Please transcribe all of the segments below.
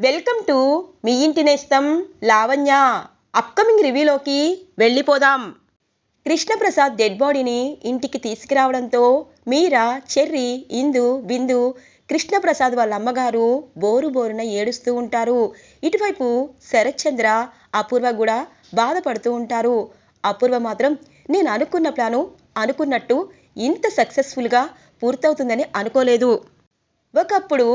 Welcome to me ఇంటి నేస్తం Lavanya. Upcoming రివ్యూలోకి వెళ్ళిపోదాం. కృష్ణప్రసాద్ డెడ్ బాడీని ఇంటికి తీసుకురావడంతో మీరా చెర్రి ఇందు బిందు కృష్ణప్రసాద్ వాళ్ళ అమ్మగారు బోరు బోరున ఏడుస్తూ ఉంటారు. ఇటువైపు శరత్చంద్ర అపూర్వ కూడా బాధపడుతూ ఉంటారు. అపూర్వ మాత్రం నేను అనుకున్న ప్లాను అనుకున్నట్టు ఇంత సక్సెస్ఫుల్గా పూర్తవుతుందని అనుకోలేదు. ఒకప్పుడు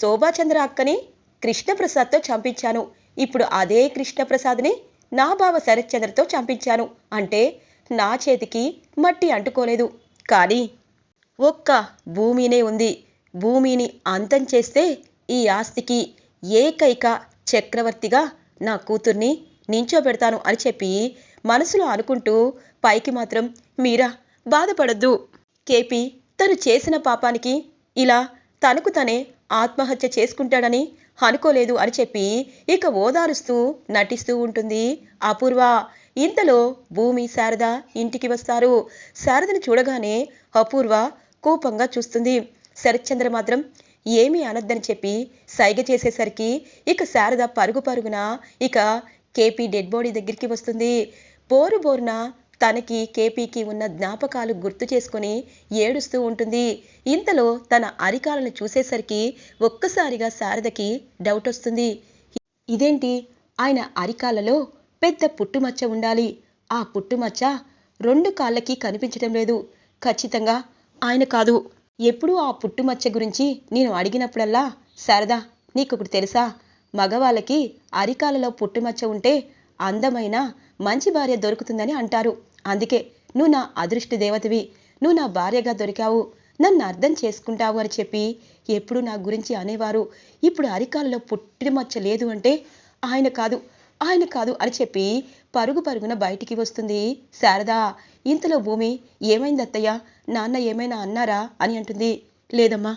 శోభాచంద్ర అక్కని కృష్ణప్రసాద్తో చంపించాను. ఇప్పుడు అదే కృష్ణప్రసాద్ని నా బావ శరత్చంద్రతో చంపించాను. అంటే నా చేతికి మట్టి అంటుకోలేదు. కానీ ఒక్క భూమినే ఉంది. భూమిని అంతం చేస్తే ఈ ఆస్తికి ఏకైక చక్రవర్తిగా నా కూతుర్ని నించోబెడతాను అని చెప్పి మనసులో అనుకుంటూ పైకి మాత్రం మీరా బాధపడద్దు. కేపీ తను చేసిన పాపానికి ఇలా తనకు తనే ఆత్మహత్య చేసుకుంటాడని అనుకోలేదు అని చెప్పి ఇక ఓదారుస్తూ నటిస్తూ ఉంటుంది. అపూర్వ ఇంతలో భూమి శారద ఇంటికి వస్తారు. శారదను చూడగానే అపూర్వ కోపంగా చూస్తుంది. శరత్చంద్ర మాత్రం ఏమీ అనొద్దని చెప్పి సైగ చేసేసరికి ఇక శారద పరుగు పరుగున ఇక కేపీ డెడ్ బాడీ దగ్గరికి వస్తుంది. బోరు బోరున తనకి కేపీకి ఉన్న జ్ఞాపకాలు గుర్తు చేసుకొని ఏడుస్తూ ఉంటుంది. ఇంతలో తన అరికాలను చూసేసరికి ఒక్కసారిగా శారదకి డౌట్ వస్తుంది. ఇదేంటి? ఆయన అరికాలలో పెద్ద పుట్టుమచ్చ ఉండాలి. ఆ పుట్టుమచ్చ రెండు కాళ్ళకి కనిపించడం లేదు. ఖచ్చితంగా ఆయన కాదు. ఎప్పుడూ ఆ పుట్టుమచ్చ గురించి నేను అడిగినప్పుడల్లా శారదా నీకొకటి తెలుసా? మగవాళ్ళకి అరికాలలో పుట్టుమచ్చ ఉంటే అందమైన మంచి భార్య దొరుకుతుందని అంటారు. అందుకే నువ్వు నా అదృష్ట దేవతవి. నువ్వు నా భార్యగా దొరికావు. నన్ను అర్థం చేసుకుంటావు అని చెప్పి ఎప్పుడు నా గురించి అనేవారు. ఇప్పుడు అరికాలలో పుట్టుమచ్చ లేదు అంటే ఆయన కాదు ఆయన కాదు అని చెప్పి పరుగు పరుగున బయటికి వస్తుంది. శారదా ఇంతలో భూమి ఏమైంది అత్తయ్య? నాన్న ఏమైనా అన్నారా? అని అంటుంది. లేదమ్మా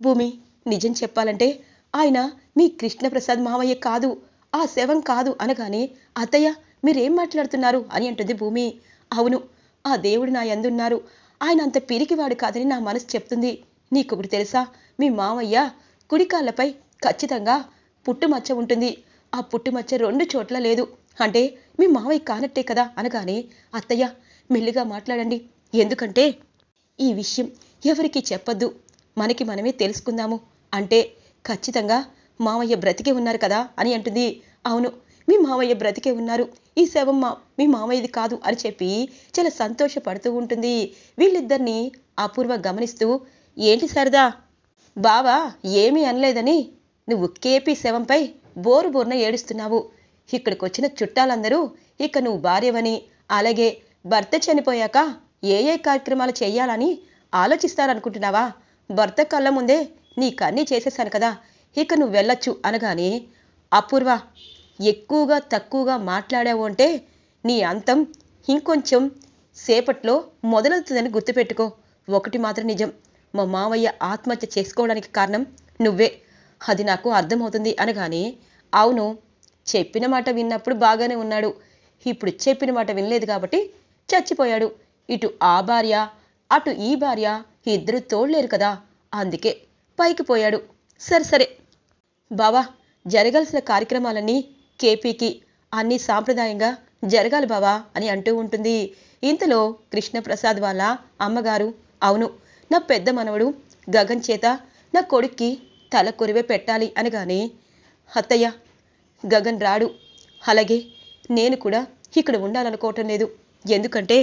భూమి నిజం చెప్పాలంటే ఆయన మీ కృష్ణప్రసాద్ మావయ్య కాదు ఆ శవం కాదు అనగానే అత్తయ్య మీరేం మాట్లాడుతున్నారు? అని అంటుంది భూమి. అవును ఆ దేవుడు నా యందున్నారు. ఆయన అంత పిరికివాడు కాదని నా మనసు చెప్తుంది. నీకొకటి తెలుసా? మీ మావయ్య కుడికాళ్ళపై ఖచ్చితంగా పుట్టుమచ్చ ఉంటుంది. ఆ పుట్టుమచ్చ రెండు చోట్ల లేదు. అంటే మీ మావయ్య కానట్టే కదా అనగానే అత్తయ్య మెల్లిగా మాట్లాడండి. ఎందుకంటే ఈ విషయం ఎవరికి చెప్పద్దు. మనకి మనమే తెలుసుకుందాము. అంటే ఖచ్చితంగా మావయ్య బ్రతికే ఉన్నారు కదా అని అంటుంది. అవును మీ మావయ్య బ్రతికే ఉన్నారు. ఈ శవం మా మీ మావయ్యది కాదు అని చెప్పి చాలా సంతోషపడుతూ ఉంటుంది. వీళ్ళిద్దరిని అపూర్వ గమనిస్తూ ఏంటి సరదా? బావా ఏమీ అనలేదని నువ్వు కేపీ శవంపై బోరు బోరున ఏడుస్తున్నావు. ఇక్కడికి వచ్చిన చుట్టాలందరూ ఇక నువ్వు భార్యవని అలాగే భర్త చనిపోయాక ఏ ఏ కార్యక్రమాలు చేయాలని ఆలోచిస్తారనుకుంటున్నావా? భర్త కళ్ళ ముందే నీకన్నీ చేసేసాను కదా. ఇక నువ్వు వెళ్ళొచ్చు అనగానే అపూర్వ ఎక్కువగా తక్కువగా మాట్లాడావు అంటే నీ అంతం ఇంకొంచెం సేపట్లో మొదలవుతుందని గుర్తుపెట్టుకో. ఒకటి మాత్రం నిజం. మా మావయ్య ఆత్మహత్య చేసుకోవడానికి కారణం నువ్వే. అది నాకు అర్థమవుతుంది అనగానే అవును చెప్పిన మాట విన్నప్పుడు బాగానే ఉన్నాడు. ఇప్పుడు చెప్పిన మాట వినలేదు కాబట్టి చచ్చిపోయాడు. ఇటు ఆ భార్య అటు ఈ భార్య ఇద్దరు తోడలేరు కదా. అందుకే పైకి పోయాడు. సరే సరే. బావా జరగాల్సిన కార్యక్రమాలన్నీ కేపీకి అన్నీ సాంప్రదాయంగా జరగాలి బావా అని అంటూ ఉంటుంది. ఇంతలో కృష్ణప్రసాద్ వాళ్ళ అమ్మగారు అవును నా పెద్ద మనవడు గగన్ చేత నా కొడుక్కి తల కొరివే పెట్టాలి అనగానే అత్తయ్య గగన్ రాడు. అలాగే నేను కూడా ఇక్కడ ఉండాలనుకోవటం లేదు. ఎందుకంటే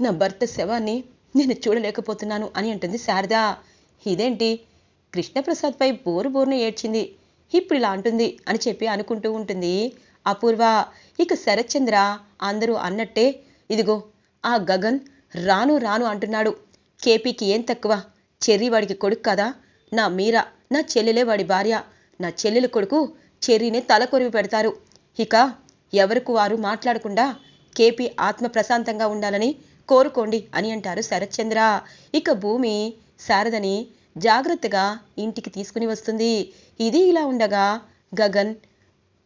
నా భర్త శవాన్ని నేను చూడలేకపోతున్నాను అని అంటుంది శారదా. ఇదేంటి? కృష్ణప్రసాద్పై బోరు బోరును ఏడ్చింది. ఇప్పుడు ఇలా అంటుంది అని చెప్పి అనుకుంటూ ఉంటుంది. అపూర్వ ఇక శరత్చంద్ర అందరూ అన్నట్టే ఇదిగో ఆ గగన్ రాను రాను అంటున్నాడు. కేపీకి ఏం తక్కువ? చెర్రీ వాడికి కొడుకు కదా. నా మీరా నా చెల్లెలే వాడి భార్య. నా చెల్లెలు కొడుకు చెర్రీనే తలకొరివి పెడతారు. ఇక ఎవరికి వారు మాట్లాడకుండా కేపీ ఆత్మ ప్రశాంతంగా ఉండాలని కోరుకోండి అని అంటారు శరత్చంద్ర. ఇక భూమి శారదని జాగ్రత్తగా ఇంటికి తీసుకుని వస్తుంది. ఇది ఇలా ఉండగా గగన్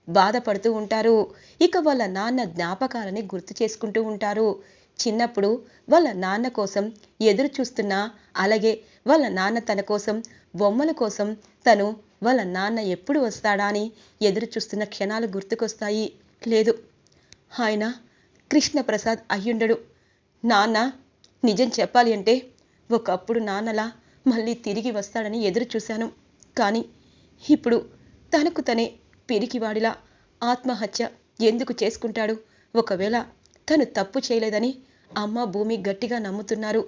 బాధపడుతూ ఉంటారు. ఇక వాళ్ళ నాన్న జ్ఞాపకాలని గుర్తు చేసుకుంటూ ఉంటారు. చిన్నప్పుడు వాళ్ళ నాన్న కోసం ఎదురు చూస్తున్నా అలాగే వాళ్ళ నాన్న తన కోసం బొమ్మల కోసం తను వాళ్ళ నాన్న ఎప్పుడు వస్తాడా అని ఎదురు చూస్తున్న క్షణాలు గుర్తుకొస్తాయి. లేదు. ఆయన కృష్ణప్రసాద్ అయ్యుండడు. నాన్న నిజం చెప్పాలి అంటే ఒకప్పుడు నాన్నలా మళ్ళీ తిరిగి వస్తాడని ఎదురు చూశాను. కానీ ఇప్పుడు తనకు తనే పిరికివాడిలా ఆత్మహత్య ఎందుకు చేసుకుంటాడు? ఒకవేళ తను తప్పు చేయలేదని అమ్మ భూమి గట్టిగా నమ్ముతున్నారు.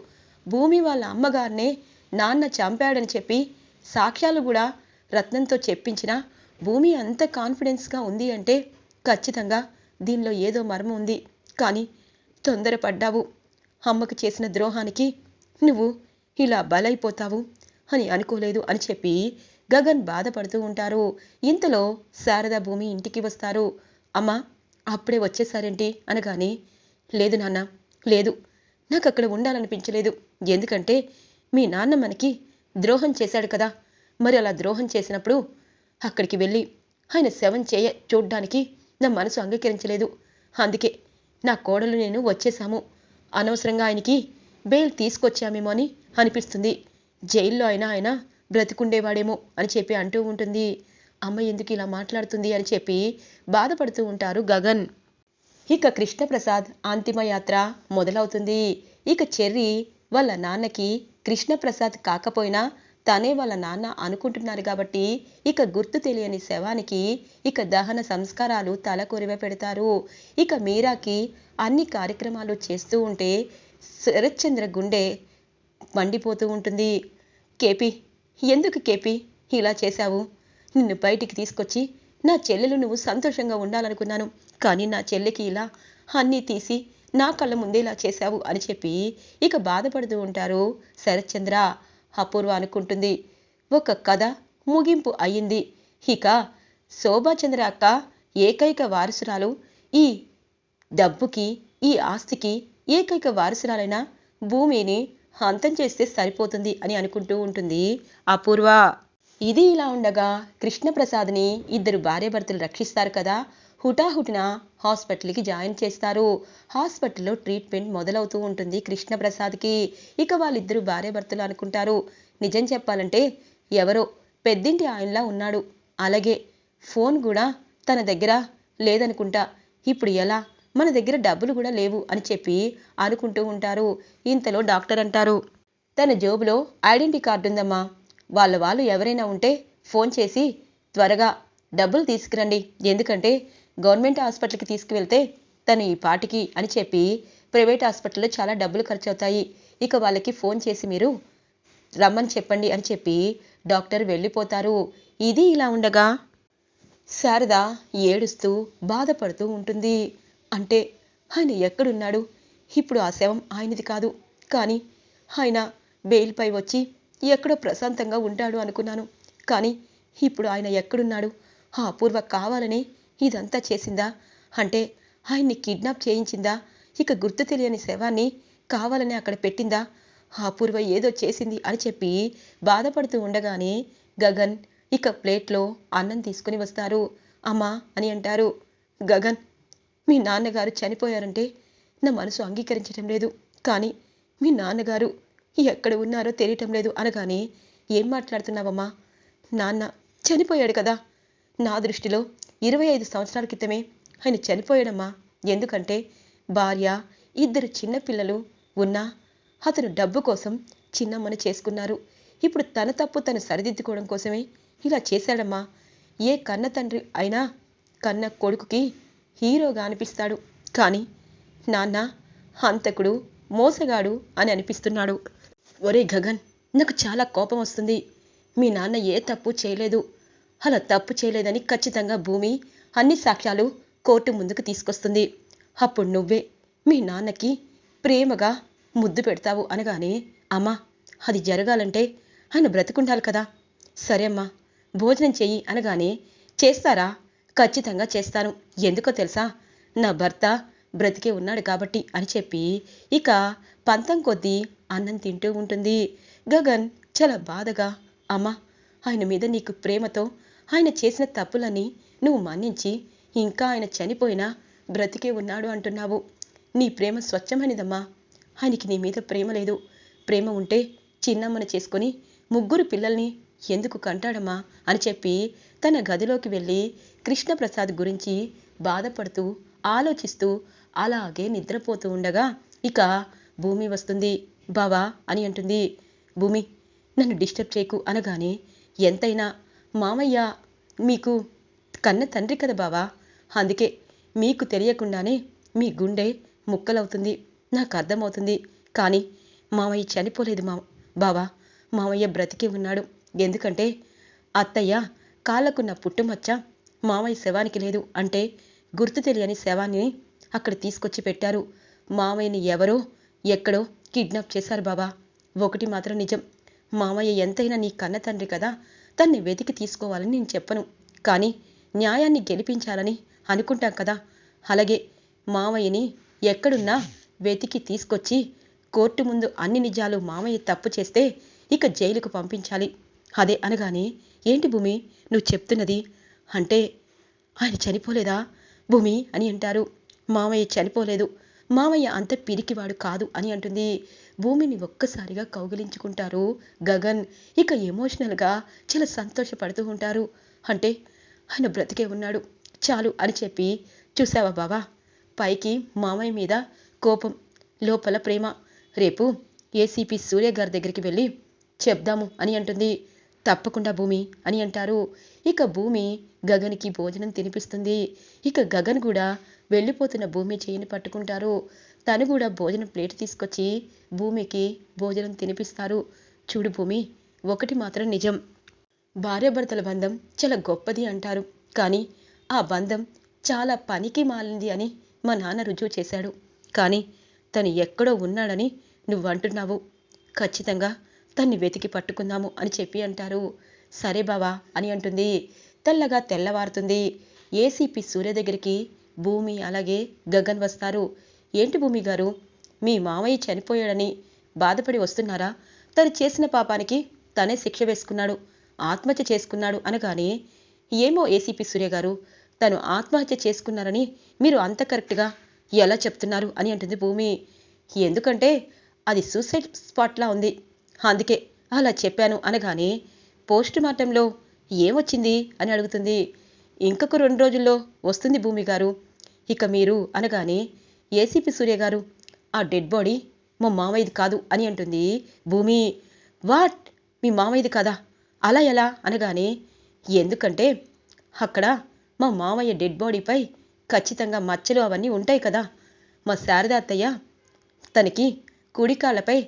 భూమి వాళ్ళ అమ్మగారినే నాన్న చంపాడని చెప్పి సాక్ష్యాలు కూడా రత్నంతో చెప్పించిన భూమి అంత కాన్ఫిడెన్స్గా ఉంది అంటే ఖచ్చితంగా దీనిలో ఏదో మర్మం ఉంది. కానీ తొందరపడ్డావు. అమ్మకు చేసిన ద్రోహానికి నువ్వు ఇలా బలైపోతావు అని అనుకోలేదు అని చెప్పి గగన్ బాధపడుతూ ఉంటారు. ఇంతలో శారదా భూమి ఇంటికి వస్తారు. అమ్మా అప్పుడే వచ్చేసారేంటి అనగానే లేదు నాన్న లేదు. నాకు అక్కడ ఉండాలనిపించలేదు. ఎందుకంటే మీ నాన్న మనకి ద్రోహం చేశాడు కదా. మరి అలా ద్రోహం చేసినప్పుడు అక్కడికి వెళ్ళి ఆయన శవం చేయ చూడ్డానికి నా మనసు అంగీకరించలేదు. అందుకే నా కోడలు నేను వచ్చేసాము అనవసరంగా ఆయనకి బెయిల్ తీసుకొచ్చామేమో అని అనిపిస్తుంది. జైల్లో అయినా ఆయన బ్రతికుండేవాడేమో అని చెప్పి అంటూ ఉంటుంది. అమ్మ ఎందుకు ఇలా మాట్లాడుతుంది అని చెప్పి బాధపడుతూ ఉంటారు గగన్. ఇక కృష్ణప్రసాద్ అంతిమ యాత్ర మొదలవుతుంది. ఇక చెర్రి వాళ్ళ నాన్నకి కృష్ణప్రసాద్ కాకపోయినా తనే వాళ్ళ నాన్న అనుకుంటున్నారు కాబట్టి ఇక గుర్తు తెలియని శవానికి ఇక దహన సంస్కారాలు తలకొరివ పెడతారు. ఇక మీరాకి అన్ని కార్యక్రమాలు చేస్తూ ఉంటే శరత్చంద్ర గుండె మండిపోతూ ఉంటుంది. కేపీ ఎందుకు కేపీ? ఇలా చేశావు. నిన్ను బయటికి తీసుకొచ్చి నా చెల్లెలు నువ్వు సంతోషంగా ఉండాలనుకున్నాను. కానీ నా చెల్లెకి ఇలా అన్నీ తీసి నా కళ్ళ ముందే ఇలా చేశావు అని చెప్పి ఇక బాధపడుతూ ఉంటారు శరత్చంద్ర. అపూర్వ అనుకుంటుంది ఒక కథ ముగింపు అయ్యింది. ఇక శోభాచంద్ర అక్క ఏకైక వారసురాలు ఈ డబ్బుకి ఈ ఆస్తికి ఏకైక వారసురాలైన భూమిని అంతం చేస్తే సరిపోతుంది అని అనుకుంటూ ఉంటుంది. అపూర్వ ఇది ఇలా ఉండగా కృష్ణప్రసాద్ని ఇద్దరు భార్యాభర్తలు రక్షిస్తారు కదా. హుటాహుటిన హాస్పిటల్కి జాయిన్ చేస్తారు. హాస్పిటల్లో ట్రీట్మెంట్ మొదలవుతూ ఉంటుంది కృష్ణప్రసాద్కి. ఇక వాళ్ళిద్దరు భార్యాభర్తలు అనుకుంటారు. నిజం చెప్పాలంటే ఎవరో పెద్దింటి ఆయనలా ఉన్నాడు. అలాగే ఫోన్ కూడా తన దగ్గర లేదనుకుంటా. ఇప్పుడు ఎలా? మన దగ్గర డబ్బులు కూడా లేవు అని చెప్పి అనుకుంటూ ఉంటారు. ఇంతలో డాక్టర్ అంటారు తన జోబులో ఐడెంటిటీ కార్డు ఉందమ్మా. వాళ్ళ వాళ్ళు ఎవరైనా ఉంటే ఫోన్ చేసి త్వరగా డబ్బులు తీసుకురండి. ఎందుకంటే గవర్నమెంట్ హాస్పిటల్కి తీసుకువెళ్తే తను ఈ పాటికి అని చెప్పి ప్రైవేట్ హాస్పిటల్లో చాలా డబ్బులు ఖర్చు అవుతాయి ఇక వాళ్ళకి ఫోన్ చేసి మీరు రమ్మని చెప్పండి అని చెప్పి డాక్టర్ వెళ్ళిపోతారు. ఇది ఇలా ఉండగా శారద ఏడుస్తూ బాధపడుతూ ఉంటుంది. అంటే ఆయన ఎక్కడున్నాడు? ఇప్పుడు ఆ శవం ఆయనది కాదు. కానీ ఆయన బెయిల్పై వచ్చి ఎక్కడో ప్రశాంతంగా ఉంటాడు అనుకున్నాను. కానీ ఇప్పుడు ఆయన ఎక్కడున్నాడు? ఆ అపూర్వ కావాలని ఇదంతా చేసిందా? అంటే ఆయన్ని కిడ్నాప్ చేయించిందా? ఇక గుర్తు తెలియని శవాన్ని కావాలని అక్కడ పెట్టిందా? ఆ అపూర్వ ఏదో చేసింది అని చెప్పి బాధపడుతూ ఉండగానే గగన్ ఇక ప్లేట్లో అన్నం తీసుకుని వస్తారు. అమ్మా అని అంటారు. గగన్ మీ నాన్నగారు చనిపోయారంటే నా మనసు అంగీకరించడం లేదు. కానీ మీ నాన్నగారు ఎక్కడ ఉన్నారో తెలియటం లేదు అనగానే ఏం మాట్లాడుతున్నావమ్మా? నాన్న చనిపోయాడు కదా. నా దృష్టిలో ఇరవై ఐదు సంవత్సరాల క్రితమే ఆయన చనిపోయాడమ్మా. ఎందుకంటే భార్య ఇద్దరు చిన్నపిల్లలు ఉన్నా అతను డబ్బు కోసం చిన్నమ్మని చేసుకున్నారు. ఇప్పుడు తన తప్పు తను సరిదిద్దుకోవడం కోసమే ఇలా చేశాడమ్మా. ఏ కన్న తండ్రి అయినా కన్న కొడుకుకి హీరోగా అనిపిస్తాడు. కానీ నాన్న హంతకుడు మోసగాడు అని అనిపిస్తున్నాడు. ఒరే గగన్ నాకు చాలా కోపం వస్తుంది. మీ నాన్న ఏ తప్పు చేయలేదు. అలా తప్పు చేయలేదని ఖచ్చితంగా భూమి అన్ని సాక్ష్యాలు కోర్టు ముందుకు తీసుకొస్తుంది. అప్పుడు నువ్వే మీ నాన్నకి ప్రేమగా ముద్దు పెడతావు అనగానే అమ్మా అది జరగాలంటే ఆయన బ్రతుకుండాలి కదా. సరే అమ్మా భోజనం చెయ్యి అనగానే చేస్తారా? ఖచ్చితంగా చేస్తాను. ఎందుకో తెలుసా? నా భర్త బ్రతికే ఉన్నాడు కాబట్టి అని చెప్పి ఇక పంతం కొద్దీ అన్నం తింటూ ఉంటుంది. గగన్ చాలా బాధగా అమ్మా ఆయన మీద నీకు ప్రేమతో ఆయన చేసిన తప్పులని నువ్వు మన్నించి ఇంకా ఆయన చనిపోయినా బ్రతికే ఉన్నాడు అంటున్నావు. నీ ప్రేమ స్వచ్ఛమైనదమ్మా. ఆయనకి నీ మీద ప్రేమ లేదు. ప్రేమ ఉంటే చిన్నమ్మని చేసుకొని ముగ్గురు పిల్లల్ని ఎందుకు కంటాడమ్మా అని చెప్పి తన గదిలోకి వెళ్ళి కృష్ణప్రసాద్ గురించి బాధపడుతూ ఆలోచిస్తూ అలాగే నిద్రపోతూ ఉండగా ఇక భూమి వస్తుంది. బావా అని అంటుంది. భూమి నన్ను డిస్టర్బ్ చేయకు అనగానే ఎంతైనా మామయ్య మీకు కన్న తండ్రి కదా బావా? అందుకే మీకు తెలియకుండానే మీ గుండె ముక్కలవుతుంది. నాకు అర్థమవుతుంది. కానీ మామయ్య చనిపోలేదు మా బావా. మామయ్య బ్రతికి ఉన్నాడు. ఎందుకంటే అత్తయ్య కాళ్ళకున్న పుట్టుమచ్చ మామయ్య శవానికి లేదు అంటే గుర్తు తెలియని శవాన్ని అక్కడ తీసుకొచ్చి పెట్టారు. మామయ్యని ఎవరో ఎక్కడో కిడ్నాప్ చేశారు బాబా. ఒకటి మాత్రం నిజం. మామయ్య ఎంతైనా నీ కన్న తండ్రి కదా. తన్ని వెతికి తీసుకోవాలని నేను చెప్పను. కానీ న్యాయాన్ని గెలిపించాలని అనుకుంటాం కదా. అలాగే మామయ్యని ఎక్కడున్నా వెతికి తీసుకొచ్చి కోర్టు ముందు అన్ని నిజాలు మామయ్య తప్పు చేస్తే ఇక జైలుకు పంపించాలి. అదే అనగానే ఏంటి భూమి? నువ్వు చెప్తున్నది అంటే ఆయన చనిపోలేదా? భూమి అని అంటారు. మామయ్య చనిపోలేదు. మామయ్య అంత పిరికివాడు కాదు అని అంటుంది. భూమిని ఒక్కసారిగా కౌగిలించుకుంటారు గగన్. ఇక ఎమోషనల్గా చాలా సంతోషపడుతూ ఉంటారు. అంటే ఆయన బ్రతికే ఉన్నాడు. చాలు అని చెప్పి చూసావా బావా? పైకి మామయ్య మీద కోపం లోపల ప్రేమ. రేపు ఏసీపీ సూర్య గారి దగ్గరికి వెళ్ళి చెప్దాము అని అంటుంది. తప్పకుండా భూమి అని అంటారు. ఇక భూమి గగన్కి భోజనం తినిపిస్తుంది. ఇక గగన్ కూడా వెళ్ళిపోతున్న భూమి చేయిని పట్టుకుంటారు. తను కూడా భోజనం ప్లేట్ తీసుకొచ్చి భూమికి భోజనం తినిపిస్తారు. చూడు భూమి ఒకటి మాత్రం నిజం. భార్యాభర్తల బంధం చాలా గొప్పది అంటారు. కానీ ఆ బంధం చాలా పనికి మాలింది అని మా నాన్న రుజువు చేశాడు. కానీ తను ఎక్కడో ఉన్నాడని నువ్వు అంటున్నావు. ఖచ్చితంగా తన్ని వెతికి పట్టుకుందాము అని చెప్పి అంటారు. సరే బావా అని అంటుంది. తెల్లగా తెల్లవారుతుంది. ఏసీపీ సూర్య దగ్గరికి భూమి అలాగే గగన్ వస్తారు. ఏంటి భూమి గారు? మీ మామయ్య చనిపోయాడని బాధపడి వస్తున్నారా? తను చేసిన పాపానికి తనే శిక్ష వేసుకున్నాడు ఆత్మహత్య చేసుకున్నాడు అనగానే ఏమో ఏసీపీ సూర్య గారు తను ఆత్మహత్య చేసుకున్నారని మీరు అంత కరెక్ట్గా ఎలా చెప్తున్నారు అని అంటుంది భూమి. ఎందుకంటే అది సూసైడ్ స్పాట్లా ఉంది. అందుకే అలా చెప్పాను అనగానే పోస్ట్ మార్టంలో ఏమొచ్చింది అని అడుగుతుంది. ఇంకొక రెండు రోజుల్లో వస్తుంది భూమి గారు. ఇక మీరు అనగానే ఏసీపీ సూర్య గారు ఆ డెడ్ బాడీ మా మామయ్యది కాదు అని అంటుంది భూమి. వాట్? మీ మామయ్యది కదా? అలా ఎలా? అనగానే ఎందుకంటే అక్కడ మా మామయ్య డెడ్ బాడీపై ఖచ్చితంగా మచ్చలు అవన్నీ ఉంటాయి కదా. మా శారదాత్తయ్య తనకి కుడికాళ్ళపై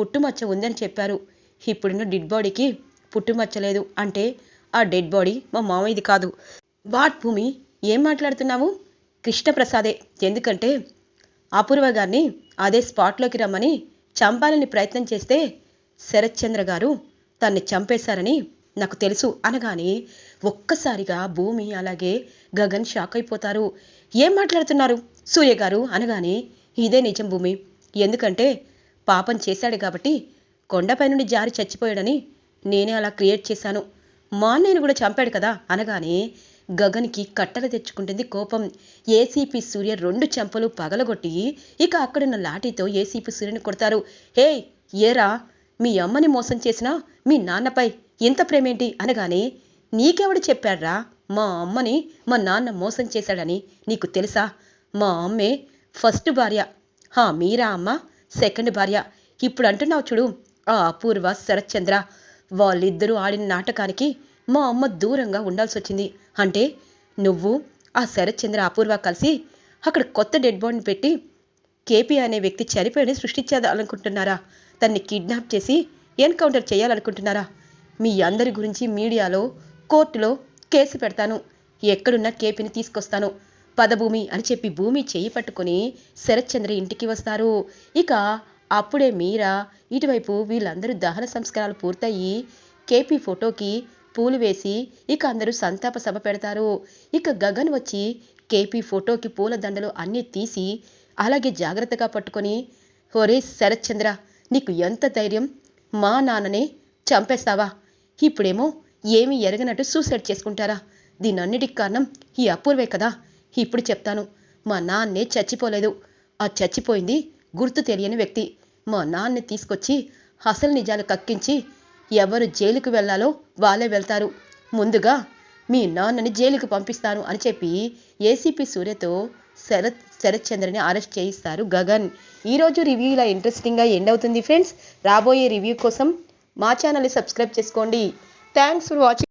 పుట్టుమచ్చ ఉందని చెప్పారు. ఇప్పుడున్న డెడ్ బాడీకి పుట్టుమచ్చ లేదు అంటే ఆ డెడ్ బాడీ మా మామయ్యది కాదు. వాట్ భూమి? ఏం మాట్లాడుతున్నావు? కృష్ణప్రసాదే ఎందుకంటే అపూర్వ గారిని అదే స్పాట్లోకి రమ్మని చంపాలని ప్రయత్నం చేస్తే శరత్చంద్ర గారు తన్ని చంపేశారని నాకు తెలుసు అనగానే ఒక్కసారిగా భూమి అలాగే గగన్ షాక్ అయిపోతారు. ఏం మాట్లాడుతున్నారు? సూర్య గారు అనగానే ఇదే నిజం భూమి. ఎందుకంటే పాపం చేశాడు కాబట్టి కొండపై నుండి జారి చచ్చిపోయాడని నేనే అలా క్రియేట్ చేశాను. మా అన్నయ్యను కూడా చంపాడు కదా అనగానే గగన్కి కట్టలు తెచ్చుకుంటుంది కోపం. ఏసీపీ సూర్య రెండు చెంపలు పగలగొట్టి ఇక అక్కడున్న లాఠీతో ఏసీపీ సూర్యని కొడతారు. హే ఏరా మీ అమ్మని మోసం చేసినా మీ నాన్నపై ఇంత ప్రేమేంటి? అనగానే నీకెవడు చెప్పాడ్రా? మా అమ్మని మా నాన్న మోసం చేశాడని నీకు తెలుసా? మా అమ్మే ఫస్ట్ భార్య. హా మీరా అమ్మ? సెకండ్ భార్య. ఇప్పుడు అంటున్నావు చూడు ఆ అపూర్వ శరత్చంద్ర. వాళ్ళిద్దరూ ఆడిన నాటకానికి మా అమ్మ దూరంగా ఉండాల్సి వచ్చింది అంటే నువ్వు ఆ శరత్చంద్ర అపూర్వ కలిసి అక్కడ కొత్త డెడ్ బాడీని పెట్టి కేపీ అనే వ్యక్తి చనిపోయిన సృష్టించాలనుకుంటున్నారా తన్ని కిడ్నాప్ చేసి ఎన్కౌంటర్ చేయాలనుకుంటున్నారా? మీ అందరి గురించి మీడియాలో కోర్టులో కేసు పెడతాను. ఎక్కడున్న కేపీని తీసుకొస్తాను. పదభూమి అని చెప్పి భూమి చేయి పట్టుకొని శరత్చంద్ర ఇంటికి వస్తారు. ఇక అప్పుడే మీరా ఇటువైపు వీళ్ళందరూ దహన సంస్కారాలు పూర్తయి కేపీ ఫోటోకి పూలు వేసి ఇక అందరూ సంతాప సభ పెడతారు. ఇక గగన్ వచ్చి కేపీ ఫోటోకి పూల దండలు అన్నీ తీసి అలాగే జాగ్రత్తగా పట్టుకొని ఒరే శరత్చంద్ర నీకు ఎంత ధైర్యం? మా నాన్ననే చంపేస్తావా? ఇప్పుడేమో ఏమీ ఎరగనట్టు సూసైడ్ చేసుకుంటారా? దీనన్నిటికి కారణం ఈ అపూర్వే కదా. ఇప్పుడు చెప్తాను. మా నాన్నే చచ్చిపోలేదు. ఆ చచ్చిపోయింది గుర్తు తెలియని వ్యక్తి. మా నాన్నే తీసుకొచ్చి అసలు నిజాలు కక్కించి ఎవరు జైలుకు వెళ్ళాలో వాళ్ళే వెళ్తారు. ముందుగా మీ నాన్నని జైలుకు పంపిస్తాను అని చెప్పి ఏసీపీ సూర్యతో శరత్ శరత్ చంద్రని అరెస్ట్ చేయిస్తారు గగన్. ఈరోజు రివ్యూ ఇలా ఇంట్రెస్టింగ్గా ఎండ్ అవుతుంది ఫ్రెండ్స్ రాబోయే రివ్యూ కోసం మా ఛానల్ని సబ్స్క్రైబ్ చేసుకోండి. Thanks for watching